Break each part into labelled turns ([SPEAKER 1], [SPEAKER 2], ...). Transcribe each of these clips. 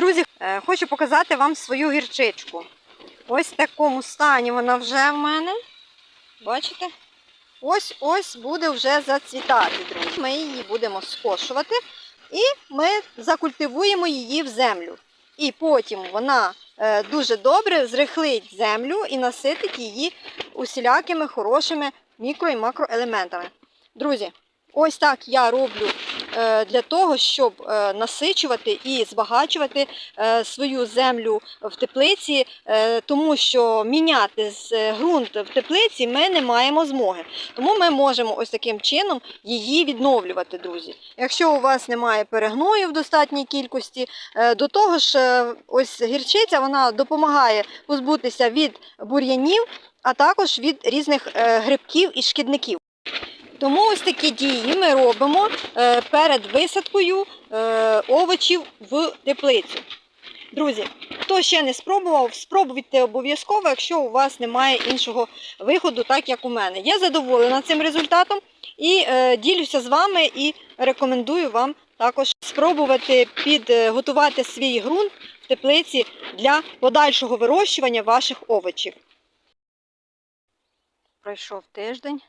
[SPEAKER 1] Друзі, е, хочу показати вам свою гірчичку. Ось в такому стані вона вже в мене. Бачите? Ось ось буде вже зацвітати, друзі. Ми її будемо скошувати і ми закультивуємо її в землю. І потім вона е, дуже добре зрихлить землю і наситить її усілякими хорошими мікро і макроелементами. Друзі, ось так я роблю для того, щоб е, насичувати і збагачувати е, свою землю в теплиці, е, тому що міняти е, ґрунт в теплиці ми не маємо змоги. Тому ми можемо ось таким чином її відновлювати, друзі. Якщо у вас немає перегною в достатній кількості, е, до того ж, е, ось гірчиця вона допомагає позбутися від бур'янів, а також від різних е, грибків і шкідників. Тому ось такі дії ми робимо е, перед висадкою е, овочів в теплицю. Друзі, хто ще не спробував, спробуйте обов'язково, якщо у вас немає іншого виходу, так як у мене. Я задоволена цим результатом і е, ділюся з вами і рекомендую вам також спробувати підготувати свій ґрунт в теплиці для подальшого вирощування ваших овочів. Пройшов тиждень.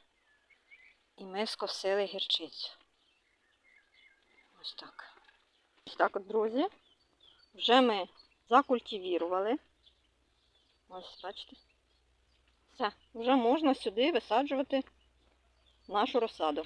[SPEAKER 1] І ми скосили гірчицю. Ось так. Ось так от, друзі. Вже ми закультивірували. Ось, бачите. Все, вже можна сюди висаджувати нашу розсаду.